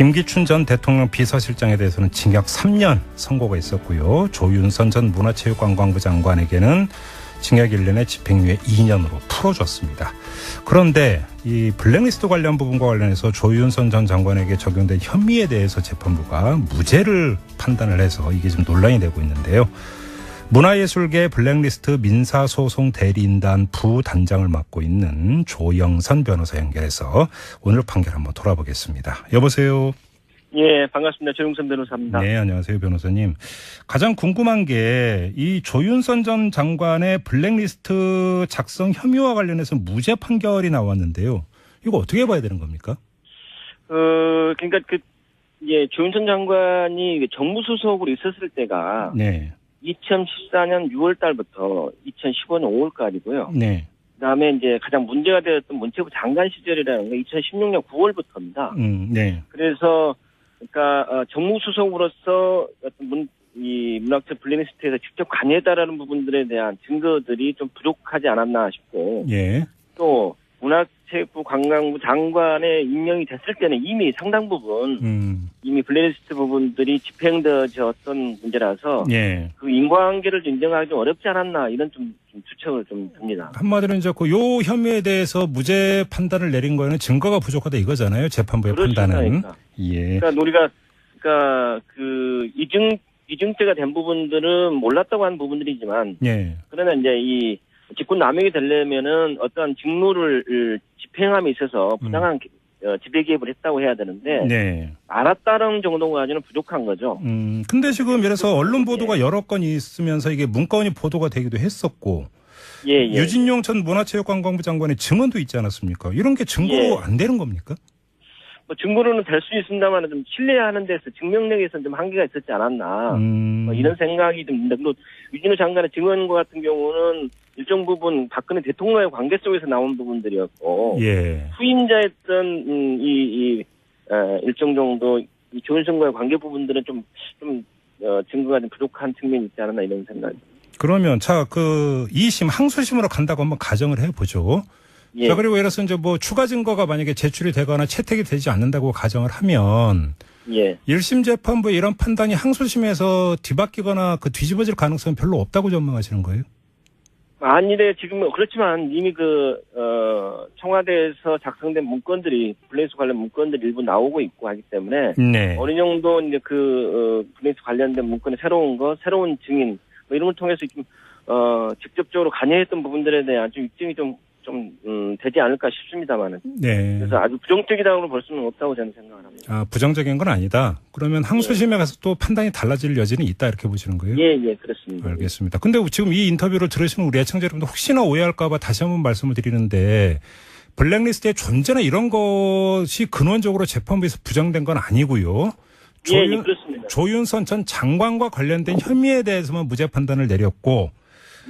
김기춘 전 대통령 비서실장에 대해서는 징역 3년 선고가 있었고요. 조윤선 전 문화체육관광부 장관에게는 징역 1년에 집행유예 2년으로 풀어줬습니다. 그런데 이 블랙리스트 관련 부분과 관련해서 조윤선 전 장관에게 적용된 혐의에 대해서 재판부가 무죄를 판단을 해서 이게 좀 논란이 되고 있는데요. 문화예술계 블랙리스트 민사소송 대리인단 부단장을 맡고 있는 조영선 변호사 연결해서 오늘 판결 한번 돌아보겠습니다. 여보세요. 예, 반갑습니다. 조용선 변호사입니다. 네, 안녕하세요, 변호사님. 가장 궁금한 게 이 조윤선 전 장관의 블랙리스트 작성 혐의와 관련해서 무죄 판결이 나왔는데요. 이거 어떻게 봐야 되는 겁니까? 어, 그러니까 그, 예, 조윤선 장관이 그 정부 소속으로 있었을 때가 네, 2014년 6월 달부터 2015년 5월까지고요. 네, 그 다음에 이제 가장 문제가 되었던 문체부 장관 시절이라는 게 2016년 9월부터입니다. 음, 네, 그래서, 그러니까, 어, 정무 소속으로서 어떤 문, 이 문학적 블랙리스트에서 직접 관여했다라는 부분들에 대한 증거들이 좀 부족하지 않았나 싶고, 예, 또 문화 체육부 관광부 장관에 임명이 됐을 때는 이미 상당 부분 음, 이미 블랙리스트 부분들이 집행되어졌던 문제라서 예. 그 인과관계를 인정하기 좀 어렵지 않았나 이런 좀, 좀 추측을 좀 듭니다. 한마디로 이제 그요 혐의에 대해서 무죄 판단을 내린 거에는 증거가 부족하다 이거잖아요. 재판부의. 판단은. 그러니까. 예. 그러니까 우리가 그러니까 그 이중 이중죄가 된 부분들은 몰랐다고 하는 부분들이지만 예. 그러나 이제 이 직권 남용이 되려면은 어떠한 직무를 집행함에 있어서 부당한 어, 지배 개입을 했다고 해야 되는데 네. 알았다는 정도까지는 부족한 거죠. 음, 근데 지금 그래서 언론 보도가 여러 건 있으면서 이게 문건이 보도가 되기도 했었고 예, 예. 유진용 전 문화체육관광부 장관의 증언도 있지 않았습니까? 이런 게 증거로 예. 안 되는 겁니까? 뭐 증거로는 될 수 있습니다만 좀 신뢰하는 데서 증명력에서는 좀 한계가 있었지 않았나 음, 뭐 이런 생각이 좀 듭니다. 그리고 유진호 장관의 증언과 같은 경우는 일정 부분 박근혜 대통령의 관계 속에서 나온 부분들이었고 예. 후임자였던 음, 이, 이 어, 일정 정도 이 조윤선과의 관계 부분들은 좀 좀 어, 증거가 좀 부족한 측면이 있지 않았나 이런 생각. 그러면 자, 그 2심 항소심으로 간다고 한번 가정을 해 보죠. 예, 자, 그리고 예를 들어서 이제 뭐 추가 증거가 만약에 제출이 되거나 채택이 되지 않는다고 가정을 하면 예, 1심 재판부의 이런 판단이 항소심에서 뒤바뀌거나 그 뒤집어질 가능성은 별로 없다고 전망하시는 거예요? 아니래 지금 뭐 그렇지만 이미 그 어, 청와대에서 작성된 문건들이 블레이스 관련 문건들이 일부 나오고 있고 하기 때문에 네. 어느 정도 이제 그 어, 블레이스 관련된 문건의 새로운 거, 새로운 증인 뭐 이런 걸 통해서 좀 어, 직접적으로 관여했던 부분들에 대한 좀 입증이 좀 좀 음, 되지 않을까 싶습니다만은 네. 그래서 아주 부정적이다고 볼 수는 없다고 저는 생각을 합니다. 아, 부정적인 건 아니다. 그러면 항소심에 가서 또 판단이 달라질 여지는 있다 이렇게 보시는 거예요? 예, 예, 그렇습니다. 알겠습니다. 근데 지금 이 인터뷰를 들으시는 우리 애청자 여러분들 혹시나 오해할까봐 다시 한번 말씀을 드리는데 블랙리스트의 존재나 이런 것이 근원적으로 재판부에서 부정된 건 아니고요. 예, 예, 조윤, 그렇습니다. 조윤선 전 장관과 관련된 혐의에 대해서만 무죄 판단을 내렸고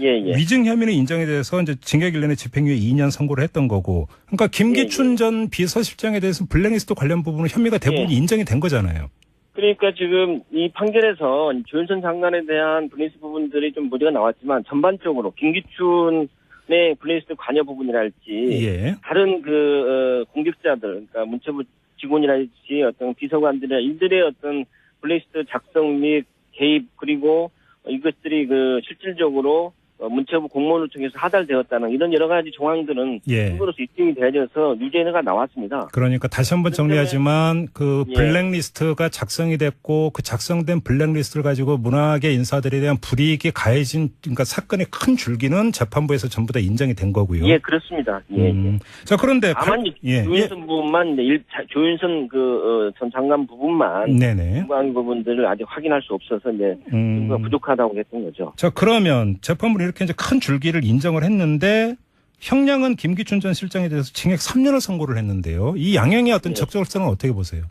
예, 예. 위증 혐의는 인정에 대해서 이제 징역 1년에 집행유예 2년 선고를 했던 거고 그러니까 김기춘 예, 전 비서실장에 대해서 블랙리스트 관련 부분은 혐의가 대부분 예. 인정이 된 거잖아요. 그러니까 지금 이 판결에서 조윤선 장관에 대한 블레이스 부분들이 좀 문제가 나왔지만 전반적으로 김기춘 의 블레이스 관여 부분이랄지 예. 다른 그 어, 공직자들, 그러니까 문체부 직원이랄지 어떤 비서관들이나 이들의 어떤 블레이스트 작성 및 개입 그리고 이것들이 그 실질적으로 어, 문체부 공무원을 통해서 하달되었다는 이런 여러 가지 조항들은 예. 증거로서 입증이 되어져서 유죄가 나왔습니다. 그러니까 다시 한번 정리하지만 그 예. 블랙리스트가 작성이 됐고 그 작성된 블랙리스트를 가지고 문학의 인사들에 대한 불이익이 가해진 그러니까 사건의 큰 줄기는 재판부에서 전부 다 인정이 된 거고요. 예, 그렇습니다. 예. 예. 음. 자 그런데 다만 관- 예, 조윤선 부분만 일, 조윤선 그전 장관 예. 부분만 네네. 부분들을 아직 확인할 수 없어서 이제 음. 부족하다고 했던 거죠. 자 그러면 재판부는 이렇게 이제 큰 줄기를 인정을 했는데 형량은 김기춘 전 실장에 대해서 징역 3년을 선고를 했는데요. 이 양형의 어떤 예. 적절성은 어떻게 보세요?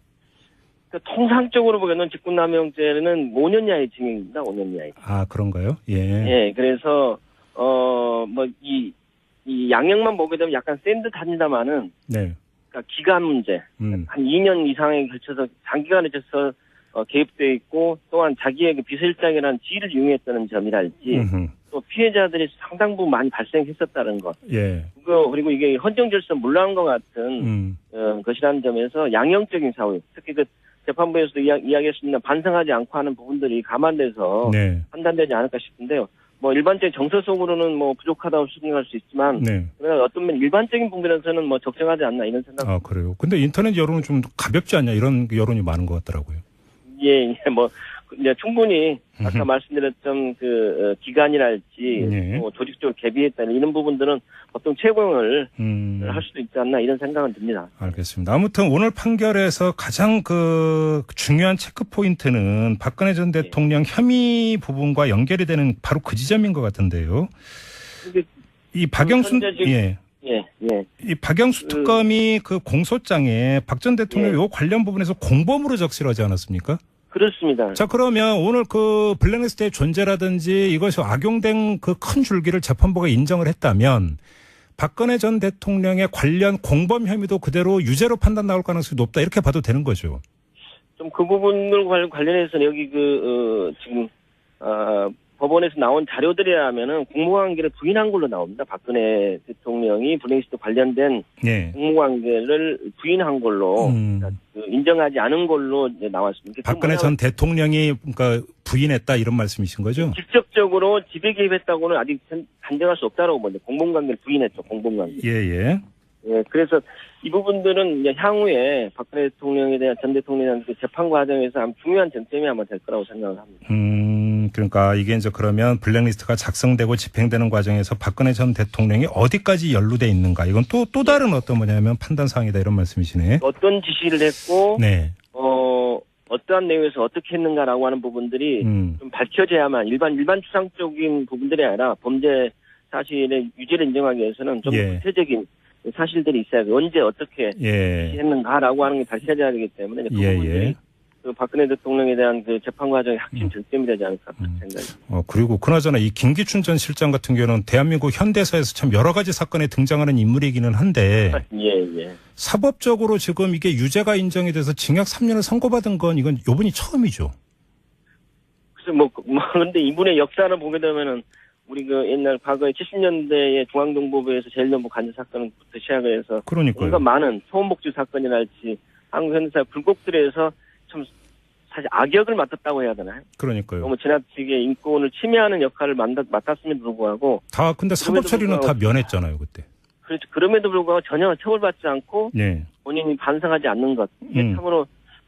그러니까 통상적으로 보면 직권남용죄는 5년 이하의 징역입니다. 5년 이하의. 아 그런가요? 예. 예, 그래서 어 뭐 이 이 양형만 보게 되면 약간 센 듯합니다만은 네. 그러니까 기간 문제 음. 한 2년 이상에 걸쳐서 장기간에 걸쳐서 어, 개입돼 있고 또한 자기의 그 비서실장이라는 지위를 이용했다는 점이랄지 음흠. 또 피해자들이 상당 부분 많이 발생했었다는 것 예. 그거 그리고 이게 헌정 질서 물랑과 같은 음. 어, 것이라는 점에서 양형적인 사유 특히 그 재판부에서도 이야, 이야기했습니다. 반성하지 않고 하는 부분들이 감안돼서 네. 판단되지 않을까 싶은데요. 뭐 일반적인 정서속으로는 뭐 부족하다고 생각할 수 있지만 네. 그러나 어떤 면 일반적인 부분에서는 뭐 적정하지 않나 이런 생각. 아, 그래요. 근데 인터넷 여론은 좀 가볍지 않냐 이런 여론이 많은 것 같더라고요. 예, 예, 뭐 이제 충분히 아까. 말씀드렸던 그 어, 기간이랄지 예. 뭐 조직적으로 개비했다는 이런 부분들은 보통 채용을 음. 할 수도 있지 않나 이런 생각은 듭니다. 알겠습니다. 아무튼 오늘 판결에서 가장 그 중요한 체크 포인트는 박근혜 전 네. 대통령 혐의 부분과 연결이 되는 바로 그 지점인 것 같은데요. 이 지금- 예. 예, 예. 이 박영수 그- 특검이 그 공소장에 박 전 대통령 예. 요 관련 부분에서 공범으로 적시하지 않았습니까? 그렇습니다. 자 그러면 오늘 그 블랙리스트의 존재라든지 이것이 악용된 그 큰 줄기를 재판부가 인정을 했다면 박근혜 전 대통령의 관련 공범 혐의도 그대로 유죄로 판단 나올 가능성이 높다 이렇게 봐도 되는 거죠. 좀 그 부분을 관- 관련해서 여기 그 어, 지금 어, 법원에서 나온 자료들이라면은 공모관계를 부인한 걸로 나옵니다. 박근혜 대통령이 블랙리스트 관련된 예. 공모관계를 부인한 걸로 음. 그러니까 그 인정하지 않은 걸로 나왔습니다. 박근혜 전 대통령이 그러니까 부인했다 이런 말씀이신 거죠? 직접적으로 지배 개입했다고는 아직 단- 단정할 수 없다라고 보는데 공범관계를 부인했죠. 공범관계. 예, 예. 예, 그래서 이 부분들은 이제 향후에 박근혜 대통령에 대한 전 대통령에 대한 그 재판 과정에서 아마 중요한 쟁점이 아마 될 거라고 생각을 합니다. 음, 그러니까 이게 이제 그러면 블랙리스트가 작성되고 집행되는 과정에서 박근혜 전 대통령이 어디까지 연루돼 있는가 이건 또 또 다른 어떤 뭐냐면 판단 사항이다 이런 말씀이시네. 어떤 지시를 했고 네. 어 어떠한 내용에서 어떻게 했는가라고 하는 부분들이 음. 좀 밝혀져야만 일반 일반 추상적인 부분들이 아니라 범죄 사실의 유죄를 인정하기 위해서는 좀 예. 구체적인 사실들이 있어야 돼. 언제 어떻게 예. 했는가라고 하는 게 밝혀져야 되기 때문에 그 예, 부분들이 예. 그 박근혜 대통령에 대한 그 재판 과정의 핵심 쟁점이 되지 않을까 음. 생각이. 어, 그리고 그나저나 이 김기춘 전 실장 같은 경우는 대한민국 현대사에서 참 여러 가지 사건에 등장하는 인물이기는 한데 예, 예. 사법적으로 지금 이게 유죄가 인정이 돼서 징역 3년을 선고받은 건 이건 요번이 처음이죠. 그래서 뭐, 뭐 근데 이분의 역사를 보게 되면은 우리 그 옛날 과거에 70년대에 중앙정보부에서 제일연부 간첩 사건부터 시작을 해서 그러니까요. 뭔가 많은 소원복지 사건이랄지 한국 현대사 굴곡들에서 참 사실 악역을 맡았다고 해야 되나요? 그러니까요. 너무 지나치게 인권을 침해하는 역할을 맡았, 맡았음에도 불구하고 다 근데 사법 처리는 다 면했잖아요 그때. 그렇죠. 그럼에도 불구하고 전혀 처벌받지 않고 네. 본인이 반성하지 않는 것 이게 음. 참으로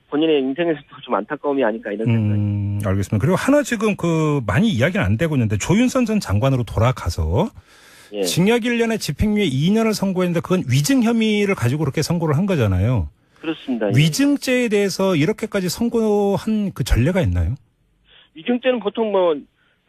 본인의 인생에서도 좀 안타까움이 아닐까 이런 생각이 음, 알겠습니다. 그리고 하나 지금 그 많이 이야기는 안 되고 있는데 조윤선 전 장관으로 돌아가서 예. 징역 1년에 집행유예 2년을 선고했는데 그건 위증 혐의를 가지고 그렇게 선고를 한 거잖아요. 그렇습니다. 예. 위증죄에 대해서 이렇게까지 선고한 그 전례가 있나요? 위증죄는 보통 뭐,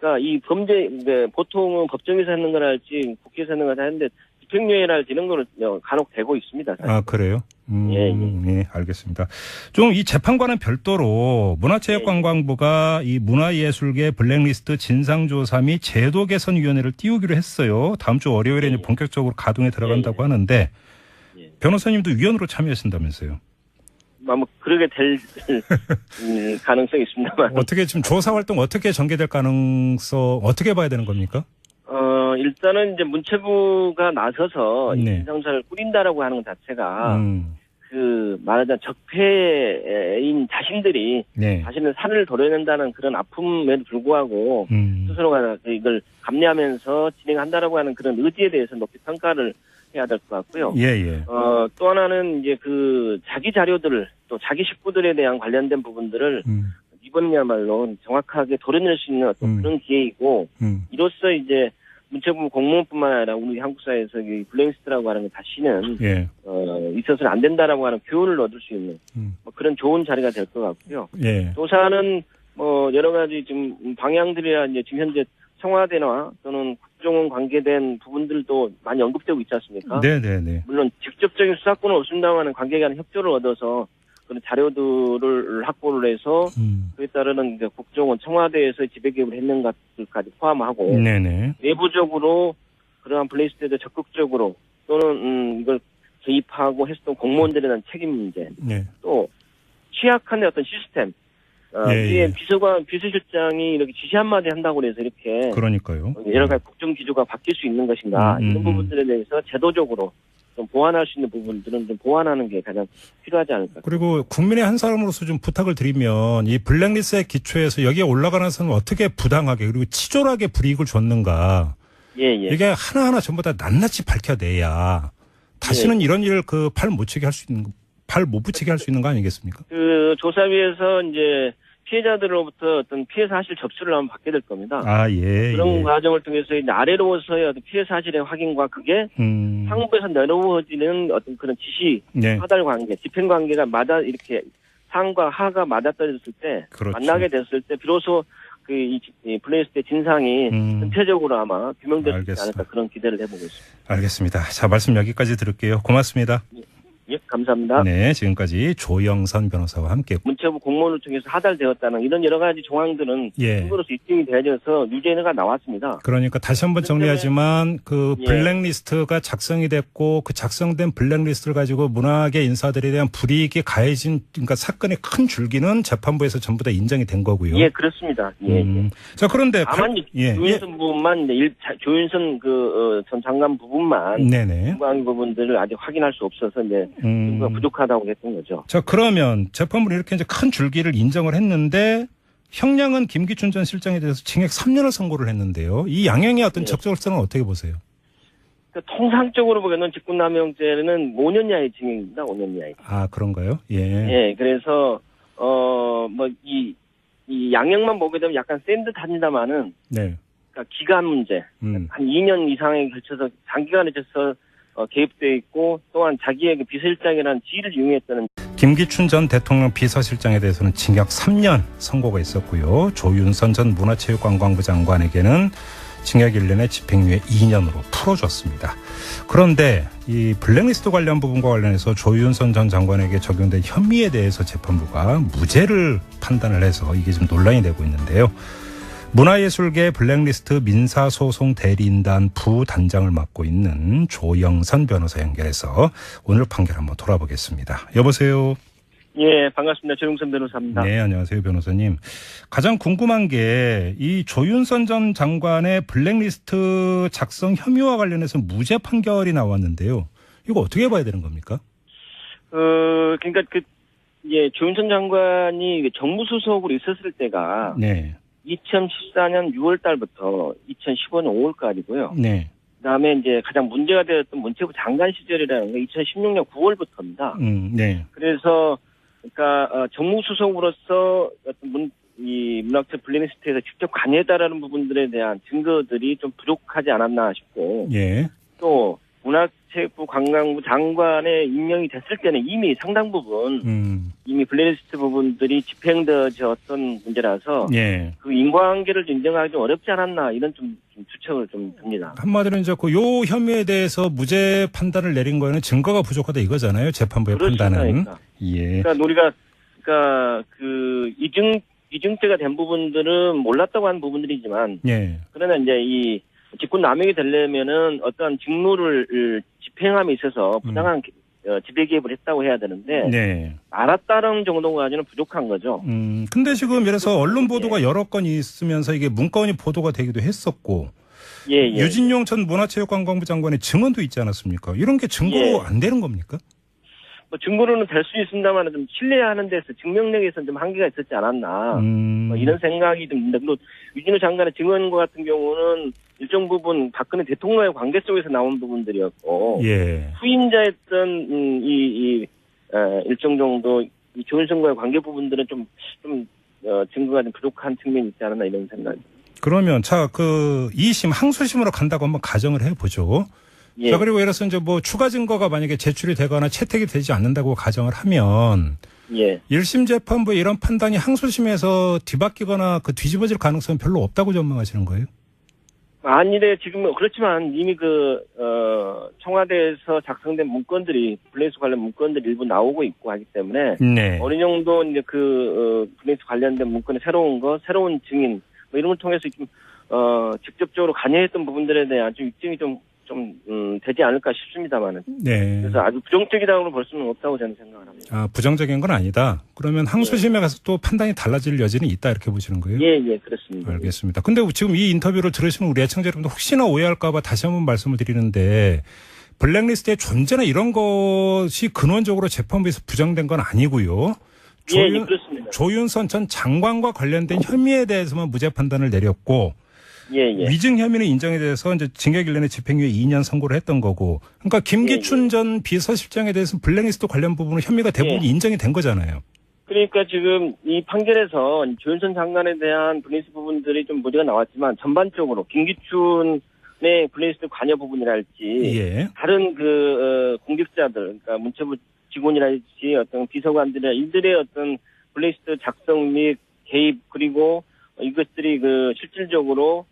그러니까 이 범죄, 네, 보통은 법정에서 하는 거랄지 국회에서 하는 거다 하는데 집행유예랄지 이런 거는 어, 간혹 되고 있습니다. 사실. 아, 그래요? 음, 예, 예, 알겠습니다. 좀 이 재판과는 별도로 문화체육관광부가 이 문화예술계 블랙리스트 진상조사 및 제도 개선위원회를 띄우기로 했어요. 다음 주 월요일에 예. 본격적으로 가동에 들어간다고 하는데 예. 변호사님도 위원으로 참여하신다면서요. 아마 그러게 될 음, 가능성이 있습니다만. 어떻게 지금 조사 활동 어떻게 전개될 가능성 어떻게 봐야 되는 겁니까? 어, 일단은 이제 문체부가 나서서 이 네. 진상조사를 꾸린다라고 하는 것 자체가 음, 그 말하자면 적폐인 자신들이 네. 자신의 살을 도려낸다는 그런 아픔에도 불구하고 음, 스스로가 이걸 감내하면서 진행한다라고 하는 그런 의지에 대해서 높이 평가를 해야 될 것 같고요. 예, 예. 어, 또 하나는 이제 그 자기 자료들을 또 자기 식구들에 대한 관련된 부분들을 음, 이번이야말로 정확하게 도려낼 수 있는 어떤 음. 그런 기회이고 음, 이로써 이제 문체부 공무원뿐만 아니라 우리 한국 사회에서 이 블랙리스트라고 하는 게 다시는 예, 어, 있어서는 안 된다라고 하는 교훈을 얻을 수 있는 음, 뭐 그런 좋은 자리가 될 것 같고요. 예. 조사는 뭐 여러 가지 지금 방향들이야 이제 지금 현재 청와대나 또는 국정원 관계된 부분들도 많이 언급되고 있지 않습니까? 네, 네, 네. 물론 직접적인 수사권은 없습니다만 관계간의 협조를 얻어서 그런 자료들을 확보를 해서 음, 그에 따르는 국정원 청와대에서 지배개입을 했는 것들까지 포함하고 네, 네. 내부적으로 그러한 블레이스트에 적극적으로 또는 음, 이걸 개입하고 했었던 공무원들에 대한 책임 문제 네. 또 취약한 어떤 시스템 어, 예, 예. 비서관 비서실장이 이렇게 지시 한마디 한다고 해서 이렇게 그러니까요. 여러 가지 국정 기조가 바뀔 수 있는 것인가 음, 음, 이런 음. 부분들에 대해서 제도적으로 좀 보완할 수 있는 부분들은 좀 보완하는 게 가장 필요하지 않을까. 그리고 국민의 한 사람으로서 좀 부탁을 드리면 이 블랙리스트의 기초에서 여기에 올라가는 사람은 어떻게 부당하게 그리고 치졸하게 불이익을 줬는가 예, 예. 이게 하나하나 전부 다 낱낱이 밝혀내야 다시는 예. 이런 일을 그 팔 못 치게 할 수 있는 팔 못 붙이게 할 수 있는 거 아니겠습니까? 그 조사위에서 이제 피해자들로부터 어떤 피해 사실 접수를 한번 받게 될 겁니다. 아 예. 그런 예. 과정을 통해서 이제 아래로서의 어떤 피해 사실의 확인과 그게 음. 상부에서 내려오지는 어떤 그런 지시, 네. 하달 관계, 집행 관계가 맞아 이렇게 상과 하가 맞아 떨어졌을 때 그렇죠. 만나게 됐을 때 비로소 그이 블레이스의 진상이 음. 전체적으로 아마 규명될 수 있지. 않을까 그런 기대를 해보고 있습니다. 알겠습니다. 자 말씀 여기까지 들을게요. 고맙습니다. 예, 감사합니다. 네, 지금까지 조영선 변호사와 함께 문체부 공무원을 통해서 하달되었다는 이런 여러 가지 조항들은 예. 증거로서 입증이 되어져서 유죄가 나왔습니다. 그러니까 다시 한번 정리하지만 그 예. 블랙리스트가 작성이 됐고 그 작성된 블랙리스트를 가지고 문화계 인사들에 대한 불이익이 가해진 그러니까 사건의 큰 줄기는 재판부에서 전부 다 인정이 된 거고요. 예, 그렇습니다. 예, 예. 음. 자 그런데 다만 관- 예, 예. 조윤선 부분만 일, 자- 조윤선 그전 장관 부분만 네네. 중간 부분들을 아직 확인할 수 없어서 이제 음. 부족하다고 했던 거죠. 자 그러면 재판부는 이렇게 이제 큰 줄기를 인정을 했는데 형량은 김기춘 전 실장에 대해서 징역 3년을 선고를 했는데요. 이 양형의 어떤 예. 적절성은 어떻게 보세요? 그러니까 통상적으로 보면 직권남용죄는 5년 이하의 징역입니다. 5년 이하의. 아 그런가요? 예. 예, 그래서 어 뭐 이 이 양형만 보게 되면 약간 센 듯합니다만은 네. 그러니까 기간 문제 음. 한 2년 이상에 걸쳐서 장기간에 걸쳐서 어, 개입돼 있고 또한 자기의 그 비서실장이라는 지위를 이용했다는 김기춘 전 대통령 비서실장에 대해서는 징역 3년 선고가 있었고요. 조윤선 전 문화체육관광부 장관에게는 징역 1년에 집행유예 2년으로 풀어줬습니다. 그런데 이 블랙리스트 관련 부분과 관련해서 조윤선 전 장관에게 적용된 혐의에 대해서 재판부가 무죄를 판단을 해서 이게 좀 논란이 되고 있는데요. 문화예술계 블랙리스트 민사소송 대리인단 부단장을 맡고 있는 조영선 변호사 연결해서 오늘 판결 한번 돌아보겠습니다. 여보세요. 예 반갑습니다 조용선 변호사입니다. 네, 안녕하세요, 변호사님. 가장 궁금한 게 이 조윤선 전 장관의 블랙리스트 작성 혐의와 관련해서 무죄 판결이 나왔는데요. 이거 어떻게 봐야 되는 겁니까? 어 그러니까 그 예, 조윤선 장관이 정무 수석으로 있었을 때가 네, 2014년 6월 달부터 2015년 5월까지고요. 네, 그다음에 이제 가장 문제가 되었던 문체부 장관 시절이라는 게 2016년 9월부터입니다. 음, 네, 그래서 그러니까 어, 정무수석으로서 어떤 문, 이 문학재 블랙리스트에서 직접 관여했다라는 부분들에 대한 증거들이 좀 부족하지 않았나 싶고 예, 또 문화체육부 관광부 장관에 임명이 됐을 때는 이미 상당 부분 음, 이미 블랙리스트 부분들이 집행되어졌던 문제라서 예. 그 인과관계를 인정하기 좀 어렵지 않았나 이런 좀, 좀 추측을 좀 듭니다. 한마디로 이제 그요 혐의에 대해서 무죄 판단을 내린 거에는 증거가 부족하다 이거잖아요. 재판부의. 판단은. 그러니까. 예, 그러니까 우리가 그러니까 그 이중 이중죄가 된 부분들은 몰랐다고 하는 부분들이지만 예, 그러나 이제 이 직권 남용이 되려면은 어떠한 직무를 집행함에 있어서 부당한 어, 지배 개입을 했다고 해야 되는데 음. 네. 알았다는 정도까지는 부족한 거죠. 음, 근데 지금 예를 들어서 언론 보도가 여러 건이 있으면서 이게 문건이 보도가 되기도 했었고 예, 예. 유진용 전 문화체육관광부 장관의 증언도 있지 않았습니까? 이런 게 증거로 예. 안 되는 겁니까? 뭐 증거로는 될 수 있습니다만 좀 신뢰하는 데서 증명력에서는 좀 한계가 있었지 않았나. 음, 뭐 이런 생각이 좀 있는데, 물론 유진호 장관의 증언과 같은 경우는 일정 부분 박근혜 대통령의 관계 속에서 나온 부분들이었고, 예. 후임자였던 음, 이, 이 에, 일정 정도 이 조윤선과의 관계 부분들은 좀, 좀 어, 증거가 좀 부족한 측면이 있지 않았나 이런 생각. 그러면 자, 그 2심 항소심으로 간다고 한번 가정을 해 보죠. 예, 자, 그리고 예를 들어서 이제 뭐 추가 증거가 만약에 제출이 되거나 채택이 되지 않는다고 가정을 하면 예, 1심 재판부의 이런 판단이 항소심에서 뒤바뀌거나 그 뒤집어질 가능성은 별로 없다고 전망하시는 거예요? 아니래 지금 뭐 그렇지만 이미 그 어, 청와대에서 작성된 문건들이 블레이스 관련 문건들이 일부 나오고 있고 하기 때문에 네. 어느 정도 이제 그 어, 블레이스 관련된 문건의 새로운 거, 새로운 증인 뭐 이런 걸 통해서 좀 어, 직접적으로 관여했던 부분들에 대한 좀 입증이 좀 좀 음, 되지 않을까 싶습니다만은 네. 그래서 아주 부정적이다고 볼 수는 없다고 저는 생각을 합니다. 아, 부정적인 건 아니다. 그러면 항소심에 가서 또 판단이 달라질 여지는 있다 이렇게 보시는 거예요? 예, 예, 그렇습니다. 알겠습니다. 근데 지금 이 인터뷰를 들으시는 우리 애청자 여러분들 혹시나 오해할까봐 다시 한번 말씀을 드리는데 블랙리스트의 존재나 이런 것이 근원적으로 재판부에서 부정된 건 아니고요. 예, 예, 조윤, 그렇습니다. 조윤선 전 장관과 관련된 혐의에 대해서만 무죄 판단을 내렸고 예, 예. 위증 혐의는 인정에 대해서 이제 징역 1년에 집행유예 2년 선고를 했던 거고 그러니까 김기춘 예, 예. 전 비서실장에 대해서는 블랙리스트 관련 부분은 혐의가 대부분 예. 인정이 된 거잖아요. 그러니까 지금 이 판결에서 조윤선 장관에 대한 블레이스 부분들이 좀 문제가 나왔지만 전반적으로 김기춘 의 블레이스 관여 부분이랄지 예. 다른 그 어, 공직자들 그러니까 문체부 직원이랄지 어떤 비서관들의 일들의 어떤 블레이스 작성 및 개입 그리고 이것들이 그 실질적으로